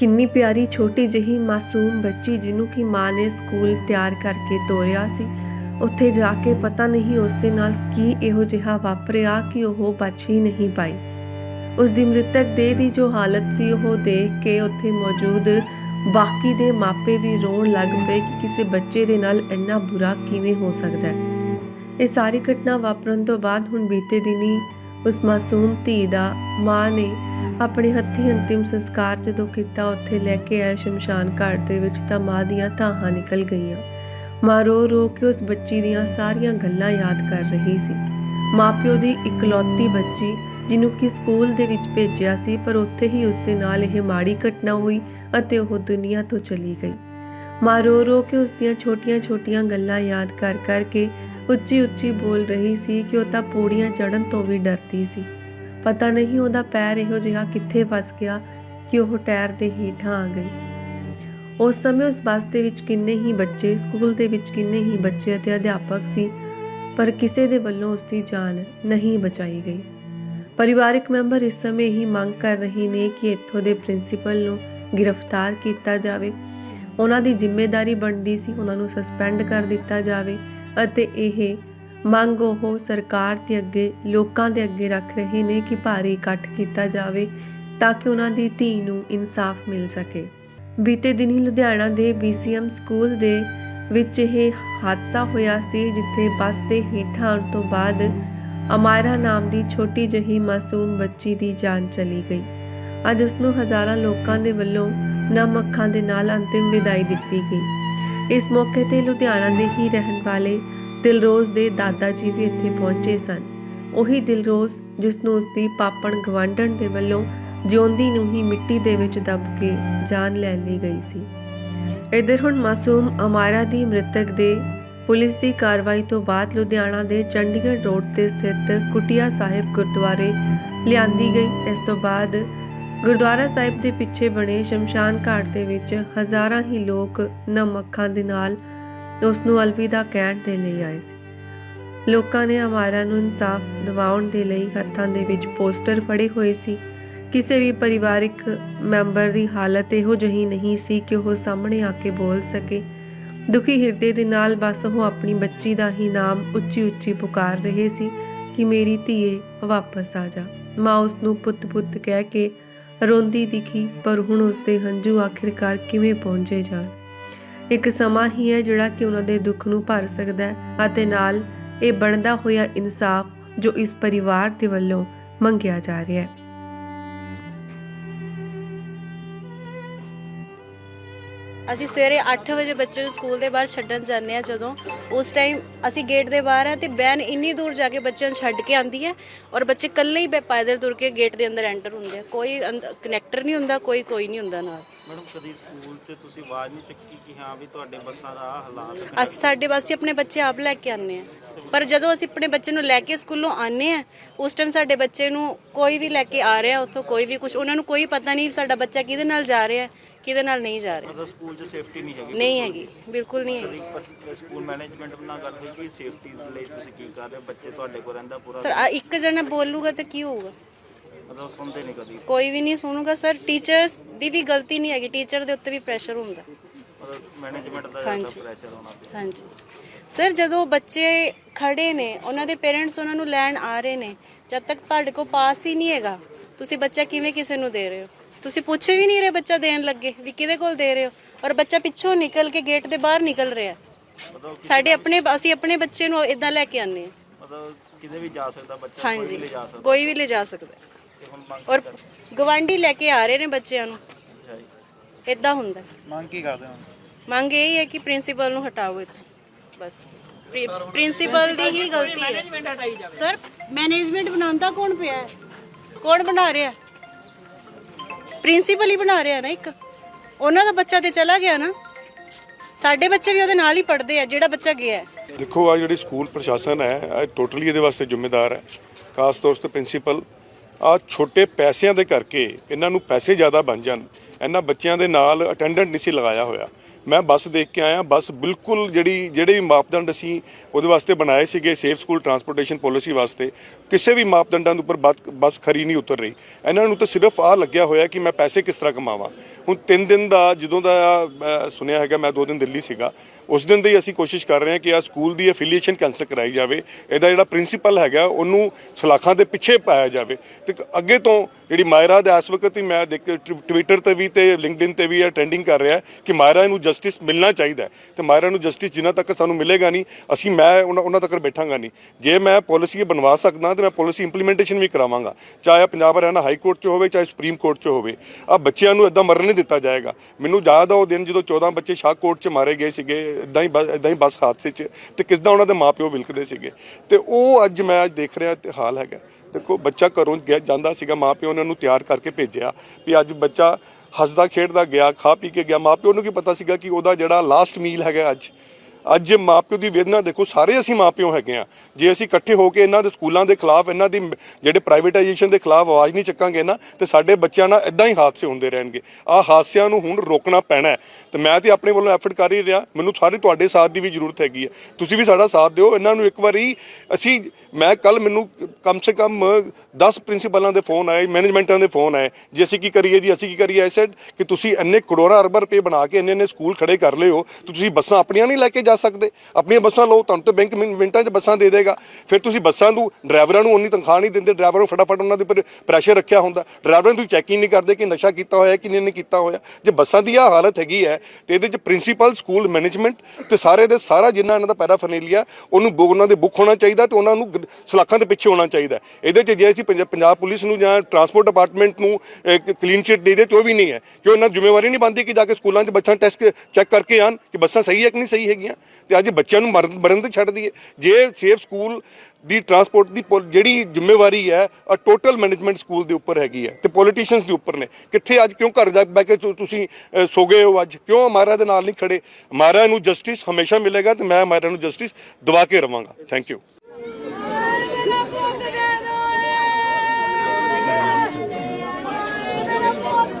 ਕਿੰਨੀ ਪਿਆਰੀ ਛੋਟੀ ਜਿਹੀ ਮਾਸੂਮ ਬੱਚੀ ਜਿਹਨੂੰ ਕਿ ਮਾਂ ਨੇ ਸਕੂਲ ਤਿਆਰ ਕਰਕੇ ਤੋਰਿਆ ਸੀ। ਉੱਥੇ ਜਾ ਕੇ ਪਤਾ ਨਹੀਂ ਉਸ ਦੇ ਨਾਲ ਕੀ ਇਹੋ ਜਿਹਾ ਵਾਪਰਿਆ ਕਿ ਉਹ ਬਚ ਹੀ ਨਹੀਂ ਪਾਈ। ਉਸ ਦੀ ਮ੍ਰਿਤਕ ਦੇਹ ਦੀ ਜੋ ਹਾਲਤ ਸੀ ਉਹ ਦੇਖ ਕੇ ਉੱਥੇ ਮੌਜੂਦ ਬਾਕੀ ਦੇ ਮਾਪੇ ਵੀ ਰੋਣ ਲੱਗ ਪਏ ਕਿ ਕਿਸੇ ਬੱਚੇ ਦੇ ਨਾਲ ਇੰਨਾ ਬੁਰਾ ਕਿਵੇਂ ਹੋ ਸਕਦਾ ਹੈ। ਇਹ ਸਾਰੀ ਘਟਨਾ ਵਾਪਰਨ ਤੋਂ ਬਾਅਦ ਹੁਣ ਬੀਤੇ ਦਿਨੀ ਉਸ ਮਾਸੂਮ ਧੀ ਦਾ ਮਾਂ ਨੇ ਆਪਣੇ ਹੱਥੀਂ ਅੰਤਿਮ ਸੰਸਕਾਰ ਜਦੋਂ ਕੀਤਾ, ਉੱਥੇ ਲੈ ਕੇ ਆਇਆ ਸ਼ਮਸ਼ਾਨ ਘਾਟ ਦੇ ਵਿੱਚ ਤਾਂ ਮਾਂ ਦੀਆਂ ਧਾਹਾਂ ਨਿਕਲ ਗਈਆਂ। ਮਾਂ ਰੋ ਰੋ ਕੇ ਉਸ ਬੱਚੀ ਦੀਆਂ ਸਾਰੀਆਂ ਗੱਲਾਂ ਯਾਦ ਕਰ ਰਹੀ ਸੀ। ਮਾਪਿਓ ਦੀ ਇਕਲੌਤੀ ਬੱਚੀ, ਜਿਹਨੂੰ ਕਿ ਸਕੂਲ ਦੇ ਵਿੱਚ ਭੇਜਿਆ ਸੀ, ਪਰ ਉੱਥੇ ਹੀ ਉਸ ਦੇ ਨਾਲ ਇਹ ਮਾੜੀ ਘਟਨਾ ਹੋਈ ਅਤੇ ਉਹ ਦੁਨੀਆ ਤੋਂ ਚਲੀ ਗਈ। ਮਾਂ ਰੋ ਰੋ ਕੇ ਉਸ ਦੀਆਂ ਛੋਟੀਆਂ-ਛੋਟੀਆਂ ਗੱਲਾਂ ਯਾਦ ਕਰ ਕਰਕੇ ਉੱਚੀ-ਉੱਚੀ ਬੋਲ ਰਹੀ ਸੀ ਕਿ ਉਹ ਤਾਂ ਪੌੜੀਆਂ ਚੜ੍ਹਨ ਤੋਂ ਵੀ ਡਰਦੀ ਸੀ। ਪਤਾ ਨਹੀਂ ਉਹਦਾ ਪੈਰ ਇਹੋ ਜਿਹਾ ਕਿੱਥੇ ਫਸ ਗਿਆ ਕਿ ਉਹ ਟਾਇਰ ਦੇ ਹੇਠਾਂ ਆ ਗਈ। ਉਸ ਸਮੇਂ ਉਸ ਬੱਸ ਦੇ ਵਿੱਚ ਕਿੰਨੇ ਹੀ ਬੱਚੇ, ਸਕੂਲ ਦੇ ਵਿੱਚ ਕਿੰਨੇ ਹੀ ਬੱਚੇ ਅਤੇ ਅਧਿਆਪਕ ਸੀ, ਪਰ ਕਿਸੇ ਦੇ ਵੱਲੋਂ ਉਸ ਦੀ ਜਾਨ ਨਹੀਂ ਬਚਾਈ ਗਈ। ਪਰਿਵਾਰਕ ਮੈਂਬਰ ਇਸ ਸਮੇਂ ਹੀ ਮੰਗ ਕਰ ਰਹੇ ਨੇ ਕਿ ਇੱਥੋਂ ਦੇ ਪ੍ਰਿੰਸੀਪਲ ਨੂੰ ਗ੍ਰਿਫਤਾਰ ਕੀਤਾ ਜਾਵੇ। ਉਹਨਾਂ ਦੀ ਜ਼ਿੰਮੇਵਾਰੀ ਬਣਦੀ ਸੀ, ਉਹਨਾਂ ਨੂੰ ਸਸਪੈਂਡ ਕਰ ਦਿੱਤਾ ਜਾਵੇ ਅਤੇ ਇਹ ਮੰਗ ਉਹ ਸਰਕਾਰ ਦੇ ਅੱਗੇ, ਲੋਕਾਂ ਦੇ ਅੱਗੇ ਰੱਖ ਰਹੇ ਨੇ ਕਿ ਭਾਰੀ ਇਕੱਠ ਕੀਤਾ ਜਾਵੇ ਤਾਂ ਕਿ ਉਹਨਾਂ ਦੀ ਧੀ ਨੂੰ ਇਨਸਾਫ ਮਿਲ ਸਕੇ। ਬੀਤੇ ਦਿਨੀ ਲੁਧਿਆਣਾ ਦੇ BCM ਸਕੂਲ ਦੇ ਵਿੱਚ ਇਹ ਹਾਦਸਾ ਹੋਇਆ ਸੀ, ਜਿੱਥੇ ਬੱਸ ਦੇ ਹੇਠਾਂ ਆਉਣ ਤੋਂ ਬਾਅਦ ਅਮਾਇਰਾ ਨਾਮ ਦੀ ਛੋਟੀ ਜਿਹੀ ਮਾਸੂਮ ਬੱਚੀ ਦੀ ਜਾਨ ਚਲੀ ਗਈ। ਅੱਜ ਉਸ ਨੂੰ ਹਜ਼ਾਰਾਂ ਲੋਕਾਂ ਦੇ ਵੱਲੋਂ ਨਮ ਅੱਖਾਂ ਦੇ ਨਾਲ ਅੰਤਿਮ ਵਿਦਾਈ ਦਿੱਤੀ ਗਈ। ਇਸ ਮੌਕੇ ਤੇ ਲੁਧਿਆਣਾ ਦੇ ਹੀ ਰਹਿਣ ਵਾਲੇ ਦਿਲਰੋਜ਼ ਦੇ ਦਾਦਾ ਜੀ ਵੀ ਇੱਥੇ ਪਹੁੰਚੇ ਸਨ। ਉਹੀ ਦਿਲਰੋਜ਼ ਜਿਸ ਨੂੰ ਉਸਦੀ ਪਾਪਣ ਗਵਾਂਢਣ ਦੇ ਵੱਲੋਂ ਜਿਉਂਦੀ ਨੂੰ ਹੀ ਮਿੱਟੀ ਦੇ ਵਿੱਚ ਦਬ ਕੇ ਜਾਨ ਲੈ ਲਈ ਗਈ ਸੀ। ਇਧਰ ਹੁਣ ਮਾਸੂਮ ਅਮਾਰਾ ਦੀ ਮ੍ਰਿਤਕ ਦੇ ਪੁਲਿਸ ਦੀ ਕਾਰਵਾਈ ਤੋਂ ਬਾਅਦ ਲੁਧਿਆਣਾ ਦੇ ਚੰਡੀਗੜ੍ਹ ਰੋਡ ਤੇ ਸਥਿਤ ਕੁਟਿਆ ਸਾਹਿਬ ਗੁਰਦੁਆਰੇ ਲਿਆਂਦੀ ਗਈ। ਇਸ ਤੋਂ ਬਾਅਦ ਗੁਰਦੁਆਰਾ ਸਾਹਿਬ ਦੇ ਪਿੱਛੇ ਬਣੇ ਸ਼ਮਸ਼ਾਨ ਘਾਟ ਦੇ ਵਿੱਚ ਹਜ਼ਾਰਾਂ ਹੀ ਲੋਕ ਨਮ ਅੱਖਾਂ ਦੇ ਨਾਲ ਉਸ ਨੂੰ ਅਲਵਿਦਾ ਕਹਿਣ ਦੇ ਲਈ ਆਏ ਸੀ। ਲੋਕਾਂ ਨੇ ਅਮਾਰਾ ਨੂੰ ਇਨਸਾਫ ਦਿਵਾਉਣ ਦੇ ਲਈ ਹੱਥਾਂ ਦੇ ਵਿੱਚ ਪੋਸਟਰ ਫੜੇ ਹੋਏ ਸੀ। ਕਿਸੇ ਵੀ ਪਰਿਵਾਰਿਕ ਮੈਂਬਰ ਦੀ ਹਾਲਤ ਇਹੋ ਜਿਹੀ ਨਹੀਂ ਸੀ ਕਿ ਉਹ ਸਾਹਮਣੇ ਆ ਕੇ ਬੋਲ ਸਕੇ। ਦੁਖੀ ਹਿਰਦੇ ਦੇ ਨਾਲ ਬਸ ਉਹ ਆਪਣੀ ਬੱਚੀ ਦਾ ਹੀ ਨਾਮ ਉੱਚੀ ਉੱਚੀ ਪੁਕਾਰ ਰਹੇ ਸੀ ਕਿ ਮੇਰੀ ਧੀਏ, ਵਾਪਸ ਆ ਜਾ। ਮਾਂ ਉਸ ਨੂੰ ਪੁੱਤ ਪੁੱਤ ਕਹਿ ਕੇ ਰੋਂਦੀ ਦਿਖੀ, ਪਰ ਹੁਣ ਉਸ ਦੇ ਹੰਝੂ ਆਖਿਰਕਾਰ ਕਿਵੇਂ ਪਹੁੰਚੇ ਜਾਣ। ਇੱਕ ਸਮਾਂ ਹੀ ਹੈ ਜਿਹੜਾ ਕਿ ਉਹਨਾਂ ਦੇ ਦੁੱਖ ਨੂੰ ਭਰ ਸਕਦਾ ਹੈ ਅਤੇ ਨਾਲ ਇਹ ਬਣਦਾ ਹੋਇਆ ਇਨਸਾਫ ਜੋ ਇਸ ਪਰਿਵਾਰ ਦੇ ਵੱਲੋਂ ਮੰਗਿਆ ਜਾ ਰਿਹਾ ਹੈ। ਅਸੀਂ ਸਵੇਰੇ 8 ਵਜੇ ਬੱਚੇ ਨੂੰ ਸਕੂਲ ਦੇ ਬਾਹਰ ਛੱਡਣ ਜਾਂਦੇ ਆ ਜਦੋਂ। ਉਸ ਟਾਈਮ ਅਸੀਂ ਗੇਟ ਦੇ ਬਾਹਰ ਆ ਤੇ ਬੈਨ ਇੰਨੀ ਦੂਰ ਜਾ ਕੇ ਬੱਚਿਆਂ ਨੂੰ ਛੱਡ ਕੇ ਆਂਦੀ ਹੈ ਔਰ ਬੱਚੇ ਇਕੱਲੇ ਹੀ ਪੈਦਲ ਤੁਰ ਕੇ ਗੇਟ ਦੇ ਅੰਦਰ ਐਂਟਰ ਹੁੰਦੇ ਆ। ਕੋਈ ਕਨੈਕਟਰ ਨਹੀਂ ਹੁੰਦਾ, ਕੋਈ ਕੋਈ ਨਹੀਂ ਹੁੰਦਾ ਨਾਲ। ਮੈਡਮ ਕਦੀ ਸਕੂਲ 'ਚ ਤੁਸੀਂ ਆਵਾਜ਼ ਨਹੀਂ ਚੱਕੀ ਕਿ ਹਾਂ ਵੀ ਤੁਹਾਡੇ ਬੱਸਾਂ ਦਾ ਆਹ ਹਾਲਾਤ ਅਸੀਂ ਸਾਡੇ ਵਾਸਤੇ ਆਪਣੇ ਬੱਚੇ ਆਪ ਲੈ ਕੇ ਆਨੇ ਆ ਪਰ ਜਦੋਂ ਅਸੀਂ ਆਪਣੇ ਬੱਚੇ ਨੂੰ ਲੈ ਕੇ ਸਕੂਲੋਂ ਆਨੇ ਆ ਉਸ ਟਾਈਮ ਸਾਡੇ ਬੱਚੇ ਨੂੰ ਕੋਈ ਵੀ ਲੈ ਕੇ ਆ ਰਿਹਾ ਉੱਥੋਂ ਕੋਈ ਵੀ ਕੁਝ ਉਹਨਾਂ ਨੂੰ ਕੋਈ ਪਤਾ ਨਹੀਂ ਸਾਡਾ ਬੱਚਾ ਕਿਹਦੇ ਨਾਲ ਜਾ ਰਿਹਾ ਕਿਹਦੇ ਨਾਲ ਨਹੀਂ ਜਾ ਰਿਹਾ। ਮਤਲਬ ਸਕੂਲ 'ਚ ਸੇਫਟੀ ਨਹੀਂ ਹੈਗੀ? ਨਹੀਂ ਹੈਗੀ ਬਿਲਕੁਲ ਨਹੀਂ ਹੈਗੀ। ਕਦੀ ਪਰ- ਸਕੂਲ ਮੈਨੇਜਮੈਂਟ ਨਾਲ ਗੱਲ ਹੋਈ ਕਿ ਸੇਫਟੀ ਲਈ ਤੁਸੀਂ ਕੀ ਕਰ ਰਹੇ ਹੋ? ਬੱਚੇ ਤੁਹਾਡੇ ਕੋਲ ਰਹਿੰਦਾ ਪੂਰਾ ਸਰ ਆ ਇੱਕ ਜਣਾ ਬੋਲੂਗਾ ਤਾਂ ਕੀ ਹੋਊਗਾ? ਮਤਲਬ ਸੁਣਦੇ ਨਹੀਂ ਕਦੀ। ਕੋਈ ਵੀ ਨਹੀਂ ਸੁਣੂਗਾ ਸਰ ਟੀਚਰਸ ਦੀ ਵੀ ਗਲਤੀ ਨਹੀਂ ਹੈਗੀ ਟੀਚਰ ਦੇ ਉੱਤੇ ਵੀ ਪ੍ਰੈਸ਼ਰ ਹੁੰਦਾ। ਮਤਲਬ ਮੈਨੇਜਮੈਂਟ ਦਾ ਜ਼ਿਆਦਾ ਹਾਂਜੀ। ਪ੍ਰੈਸ਼ਰ ਹੋਣਾ ਪਿਆ। ਹਾਂਜੀ। ਸਰ ਜਦੋਂ ਬੱਚੇ ਖੜੇ ਨੇ ਉਹਨਾਂ ਦੇ ਪੇਰੈਂਟਸ ਉਹਨਾਂ ਨੂੰ ਲੈਣ ਆ ਰਹੇ ਨੇ ਜਦ ਤੱਕ ਤੁਹਾਡੇ ਕੋਲ ਪਾਸ ਹੀ ਨਹੀਂ ਹੈਗਾ ਤੁਸੀਂ ਬੱਚਾ ਕਿਵੇਂ ਕਿਸੇ ਨੂੰ ਦੇ ਰਹੇ ਹੋ? ਤੁਸੀਂ ਪੁੱਛ ਵੀ ਨਹੀਂ ਰਹੇ ਬੱਚਾ ਦੇਣ ਲੱਗੇ ਵੀ ਕਿਹਦੇ ਕੋਲ ਦੇ ਰਹੇ ਹੋ? ਔਰ ਬੱਚਾ ਪਿੱਛੋਂ ਨਿਕਲ ਕੇ ਗੇਟ ਦੇ ਬਾਹਰ ਨਿਕਲ ਰਿਹਾ। ਮਤਲਬ ਸਾਡੇ ਆਪਣੇ ਅਸੀਂ ਆਪਣੇ ਬੱਚੇ ਨੂੰ ਇਦਾਂ ਲੈ ਕੇ ਆਨੇ ਆ ਮਤਲਬ ਕਿਤੇ ਵੀ ਜਾ ਸਕਦਾ ਬੱਚਾ ਕੋਈ ਹਾਂਜੀ। ਵੀ ਲੈ ਜਾ ਸਕਦਾ। ਕੋਈ ਵੀ ਲੈ ਜਾ ਸਕਦਾ। ਹੈ। ਔਰ ਗਵਾਂਢੀ ਲੈ ਕੇ ਆ ਰਹੇ ਨੇ ਬੱਚਿਆਂ ਨੂੰ। ਅੱਛਾ ਜੀ। ਇਦਾਂ ਹੁੰਦਾ। ਮੰਗ ਕੀ ਕਰਦੇ ਹੋ? ਮੰਗ ਇਹ ਹੈ ਕਿ ਪ੍ਰਿੰਸੀਪਲ ਨੂੰ ਹਟਾਓ ਇੱਥੋਂ। ਬਸ। ਪ੍ਰਿੰਸੀਪਲ ਦੀ ਹੀ ਗਲਤੀ ਹੈ। ਸਰ ਮੈਨੇਜਮੈਂਟ ਬਣਾਉਂਦਾ ਕੌਣ ਪਿਆ ਹੈ? ਕੌਣ ਬਣਾ ਰਿਹਾ? ਪ੍ਰਿੰਸੀਪਲ ਹੀ ਬਣਾ ਰਿਹਾ ਨਾ ਇੱਕ। ਉਹਨਾਂ ਦਾ ਬੱਚਾ ਤੇ ਚਲਾ ਗਿਆ ਨਾ। ਸਾਡੇ ਬੱਚੇ ਵੀ ਉਹਦੇ ਨਾਲ ਹੀ ਪੜ੍ਹਦੇ ਆ ਜਿਹੜਾ ਬੱਚਾ ਗਿਆ ਹੈ। ਦੇਖੋ ਆ ਜਿਹੜੀ ਸਕੂਲ ਪ੍ਰਸ਼ਾਸਨ ਹੈ ਇਹ ਟੋਟਲੀ ਇਹਦੇ ਵਾਸਤੇ ਜ਼ਿੰਮੇਦਾਰ ਹੈ। ਖਾਸ ਤੌਰ ਤੇ ਪ੍ਰਿੰਸੀਪਲ ਆ ਛੋਟੇ ਪੈਸਿਆਂ ਦੇ ਕਰਕੇ ਇਹਨਾਂ ਨੂੰ ਪੈਸੇ ਜ਼ਿਆਦਾ ਬਣ ਜਾਣ। ਇਹਨਾਂ ਬੱਚਿਆਂ ਦੇ ਨਾਲ ਅਟੈਂਡੈਂਟ ਨਹੀਂ ਸੀ ਲਗਾਇਆ ਹੋਇਆ। ਮੈਂ ਬੱਸ ਦੇਖ ਕੇ ਆਇਆ, ਬੱਸ ਬਿਲਕੁਲ ਜਿਹੜੀ, ਜਿਹੜੇ ਵੀ ਮਾਪਦੰਡ ਅਸੀਂ ਉਹਦੇ ਵਾਸਤੇ ਬਣਾਏ ਸੀਗੇ ਸੇਫ ਸਕੂਲ ਟਰਾਂਸਪੋਰਟੇਸ਼ਨ ਪੋਲਿਸੀ ਵਾਸਤੇ। ਕਿਸੇ ਵੀ ਮਾਪਦੰਡਾਂ ਦੇ ਉੱਪਰ ਬੱਸ- ਖਰੀ ਨਹੀਂ ਉਤਰ ਰਹੀ। ਇਹਨਾਂ ਨੂੰ ਤਾਂ ਸਿਰਫ ਆ ਲੱਗਿਆ ਹੋਇਆ ਕਿ ਮੈਂ ਪੈਸੇ ਕਿਸ ਤਰ੍ਹਾਂ ਕਮਾਵਾਂ। ਹੁਣ 3 ਦਿਨ ਦਾ, ਜਦੋਂ ਦਾ ਮੈਂ ਸੁਣਿਆ ਹੈਗਾ, ਮੈਂ 2 ਦਿਨ ਦਿੱਲੀ ਸੀਗਾ। ਉਸ ਦਿਨ ਦੀ ਅਸੀਂ ਕੋਸ਼ਿਸ਼ ਕਰ ਰਹੇ ਹਾਂ ਕਿ ਆ ਸਕੂਲ ਦੀ ਐਫੀਲੀਏਸ਼ਨ ਕੈਂਸਲ ਕਰਾਈ ਜਾਵੇ। ਇਹਦਾ ਜਿਹੜਾ ਪ੍ਰਿੰਸੀਪਲ ਹੈਗਾ, ਉਹਨੂੰ ਸਲਾਖਾਂ ਦੇ ਪਿੱਛੇ ਪਾਇਆ ਜਾਵੇ। ਤੇ ਅੱਗੇ ਤੋਂ ਜਿਹੜੀ ਮਾਇਰਾ ਦਾ ਇਸ ਵਕਤ ਹੀ ਮੈਂ ਦੇਖ ਟਵਿੱਟਰ ਤੇ ਵੀ ਤੇ ਲਿੰਕਡਇਨ ਤੇ ਵੀ ਇਹ ਟ੍ਰੈਂਡਿੰਗ ਕਰ ਰਿਹਾ ਕਿ ਮਾਇਰਾ ਨੂੰ ਜਸਟਿਸ ਮਿਲਣਾ ਚਾਹੀਦਾ ਹੈ। ਤੇ ਮਾਇਰਾ ਨੂੰ ਜਸਟਿਸ ਜਿੰਨਾ ਤੱਕ ਸਾਨੂੰ ਮਿਲੇਗਾ ਨਹੀਂ, ਅਸੀਂ ਮੈਂ ਉਹਨਾਂ ਉਹਨਾਂ ਤੱਕ ਬੈਠਾਂਗਾ ਨਹੀਂ। ਜੇ ਮੈਂ ਪਾਲਿਸੀ ਬਣਵਾ ਸਕਦਾ ਤੇ ਮੈਂ ਪਾਲਿਸੀ ਇੰਪਲੀਮੈਂਟੇਸ਼ਨ ਵੀ ਕਰਾਵਾਂਗਾ। ਚਾਹੇ ਪੰਜਾਬ ਹਰਿਆਣਾ ਹਾਈ ਕੋਰਟ 'ਚ ਹੋਵੇ, ਚਾਹੇ ਸੁਪਰੀਮ ਕੋਰਟ 'ਚ ਹੋਵੇ। ਆ ਬੱਚਿਆਂ ਨੂੰ ਇਦਾਂ ਮਰਨ ਨਹੀਂ ਦਿੱਤਾ ਜਾਏਗਾ। ਮੈਨੂੰ ਯਾਦ ਆ ਉਹ ਦਿਨ ਜਦੋਂ 14 ਬੱਚੇ ਸ਼ਾਹ ਕੋਰਟ 'ਚ ਮਾਰੇ ਗਏ ਸੀਗੇ ਇਦਾਂ ਹੀ ਬੱਸ- ਹੀ ਬੱਸ ਹਾਦਸੇ 'ਚ ਤੇ ਕਿਸਦਾਂ ਉਹਨਾਂ ਦੇ ਮਾਪਿਓ ਵਿਲਕਦੇ ਸੀਗੇ। ਤੇ ਉਹ ਅੱਜ ਮੈਂ ਅੱਜ ਦੇਖ ਰਿਹਾ ਤੇ ਹਾਲ ਹੈਗਾ। ਦੇਖੋ, ਬੱਚਾ ਘਰੋਂ ਗਿਆ, ਜਾਂਦਾ ਸੀਗਾ, ਮਾਪਿਓ ਨੇ ਉਹਨੂੰ ਤਿਆਰ ਕਰਕੇ ਭੇਜਿਆ ਵੀ ਅੱਜ ਬੱਚਾ ਹੱਸਦਾ, ਖੇਡਦਾ ਗਿਆ, ਖਾ ਪੀ ਕੇ ਗਿਆ। ਮਾਪਿਓ ਨੂੰ ਕੀ ਪਤਾ ਸੀਗਾ ਕਿ ਉਹਦਾ ਜਿਹੜਾ ਲਾਸਟ ਮੀਲ ਹੈਗਾ ਅੱਜ ਅੱਜ ਮਾਪਿਓ ਦੀ ਵੇਦਨਾ ਦੇਖੋ, ਸਾਰੇ ਅਸੀਂ ਮਾਪਿਓ ਹੈਗੇ ਆ ਜੇ ਅਸੀਂ ਇਕੱਠੇ ਹੋ ਕੇ ਇਹਨਾਂ ਦੇ ਸਕੂਲਾਂ ਦੇ ਖਿਲਾਫ, ਇਹਨਾਂ ਦੀ ਜਿਹੜੇ ਪ੍ਰਾਈਵੇਟਾਈਜੇਸ਼ਨ ਦੇ ਖਿਲਾਫ ਆਵਾਜ਼ ਨਹੀਂ ਚੱਕਾਂਗੇ ਨਾ, ਤੇ ਸਾਡੇ ਬੱਚਿਆਂ ਨਾਲ ਇਦਾਂ ਹੀ ਹਾਦਸੇ ਹੁੰਦੇ ਰਹਿਣਗੇ। ਆਹ ਹਾਦਸਿਆਂ ਨੂੰ ਹੁਣ ਰੋਕਣਾ ਪੈਣਾ ਹੈ। ਤੇ ਮੈਂ ਤੇ ਆਪਣੇ ਵੱਲੋਂ ਐਫਰਟ ਕਰ ਹੀ ਰਿਹਾ। ਮੈਨੂੰ ਸਾਰੇ ਤੁਹਾਡੇ ਸਾਥ ਦੀ ਵੀ ਜ਼ਰੂਰਤ ਹੈਗੀ ਹੈ। ਤੁਸੀਂ ਵੀ ਸਾਡਾ ਸਾਥ ਦਿਓ। ਇਹਨਾਂ ਨੂੰ ਇੱਕ ਵਾਰੀ ਅਸੀਂ, ਮੈਂ ਕੱਲ ਮੈਨੂੰ ਕਮ ਸੇ ਕਮ 10 ਪ੍ਰਿੰਸੀਪਲਾਂ ਦੇ ਫੋਨ ਆਏ ਮੈਨੇਜਮੈਂਟਾਂ ਦੇ ਫੋਨ ਆਏ। ਜੇ ਅਸੀਂ ਕੀ ਕਰੀਏ ਜੀ, ਅਸੀਂ ਕੀ ਕਰੀਏ? ਆਈ ਸੈਡ ਕਿ ਤੁਸੀਂ ਇੰਨੇ ਕਰੋੜਾਂ ਅਰਬਾਂ ਰੁਪਏ ਬਣਾ ਕੇ ਇੰਨੇ ਇੰਨੇ ਸਕੂਲ ਖੜੇ ਕਰ ਲਿਓ ਤੁਸੀਂ ਬੱਸਾਂ ਆਪਣੀਆਂ ਨਹੀਂ ਲੈ ਕੇ ਜਾ ਸਕਦੇ? ਆਪਣੀਆਂ ਬੱਸਾਂ ਲਓ, ਤੁਹਾਨੂੰ ਤਾਂ ਬੈਂਕ ਮਿੰ- ਮਿੰਟਾਂ 'ਚ ਬੱਸਾਂ ਦੇ ਦੇਗਾ। ਫਿਰ ਤੁਸੀਂ ਬੱਸਾਂ ਨੂੰ, ਡਰਾਈਵਰਾਂ ਨੂੰ ਉਨੀ ਤਨਖਾਹ ਨਹੀਂ ਦਿੰਦੇ, ਡਰਾਈਵਰ ਨੂੰ ਫਟਾਫਟ ਉਹਨਾਂ ਦੇ ਉੱਪਰ ਪ੍ਰੈਸ਼ਰ ਰੱਖਿਆ ਹੁੰਦਾ। ਡਰਾਈਵਰਾਂ ਨੂੰ ਚੈਕਿੰਗ ਨਹੀਂ ਕਰਦੇ ਕਿ ਨਸ਼ਾ ਕੀਤਾ ਹੋਇਆ, ਕਿ ਨਹੀਂ ਨਹੀਂ ਕੀਤਾ ਹੋਇਆ। ਜੇ ਬੱਸਾਂ ਦੀ ਆਹ ਹਾਲਤ ਹੈਗੀ ਹੈ, ਤੇ ਇਹਦੇ 'ਚ ਪ੍ਰਿੰਸੀਪਲ ਸਕੂਲ ਮੈਨੇਜਮੈਂਟ ਤੇ ਸਾਰੇ ਦੇ ਸਾਰਾ ਜਿੰਨਾ ਇਹਨਾਂ ਦਾ ਪੈਰਾ ਫਰਨੇਲੀਆ ਉਹਨੂੰ ਬੁ- ਉਹਨਾਂ ਦੇ ਬੁੱਕ ਹੋਣਾ ਚਾਹੀਦਾ ਤੇ ਉਹਨਾਂ ਨੂੰ ਗ- ਸਲਾਖਾਂ ਦੇ ਪਿੱਛੇ ਹੋਣਾ ਚਾਹੀਦਾ। ਇਹਦੇ 'ਚ ਜੇ ਅਸੀਂ ਪੰਜ- ਪੰਜਾਬ ਪੁਲਿਸ ਨੂੰ ਜਾਂ ਟਰਾਂਸਪੋਰਟ ਡਿਪਾਰਟਮੈਂਟ ਨੂੰ ਕਲੀਨ ਚਿੱਟ ਦੇ ਦੇ, ਤੇ ਉਹ ਵੀ ਨਹੀਂ ਹੈ। ਕਿ ਉਹਨਾਂ ਦੀ ਜ਼ਿੰਮੇਵਾਰੀ ਨਹੀਂ ਬਣਦੀ ਕਿ ਜਾ ਕੇ ਸਕੂਲਾਂ 'ਚ ਬੱਸਾਂ ਟੈਸਟ ਚੈੱਕ ਕਰਕੇ ਆਣ ਕਿ ਬੱਸਾਂ ਸਹੀ ਹੈ ਕਿ ਨਹੀਂ ਸਹੀ ਹੈਗੀਆਂ? ਤੇ ਅੱਜ ਬੱਚਿਆਂ ਨੂੰ ਮਰਨ ਮਰਨ ਤੇ ਛੱਡ ਦਈਏ। ਜੇ ਸੇਫ ਸਕੂਲ ਦੀ ਟਰਾਂਸਪੋਰਟ ਦੀ ਪੋਲ- ਜਿਹੜੀ ਜ਼ਿੰਮੇਵਾਰੀ ਹੈ ਆ ਟੋਟਲ ਮੈਨੇਜਮੈਂਟ ਸਕੂਲ ਦੇ ਉੱਪਰ ਹੈਗੀ ਹੈ ਤੇ ਪੋਲੀਟੀਸ਼ੀਅਨਸ ਦੇ ਉੱਪਰ ਨੇ। ਕਿੱਥੇ ਅੱਜ ਕਿਉਂ ਘਰ ਜਾ ਬੈ ਕੇ ਤੁ- ਤੁਸੀਂ ਅ, ਸੋ ਗਏ ਹੋ ਅੱਜ? ਕਿਉਂ ਹਮਾਰਾ ਦੇ ਨਾਲ ਨਹੀਂ ਖੜੇ? ਹਮਾਰਾ ਨੂੰ ਜਸਟਿਸ ਹਮੇਸ਼ਾ ਮਿਲੇਗਾ ਤੇ ਮੈਂ ਹਮਾਰਾ ਨੂੰ ਜਸਟਿਸ ਦਵਾ ਕੇ ਰਵਾਂਗਾ। ਥੈਂਕ ਯੂ ਮੇਰਾ ਪੁੱਤ ਦੇ ਦੋ ਮੇਰਾ ਪੁੱਤ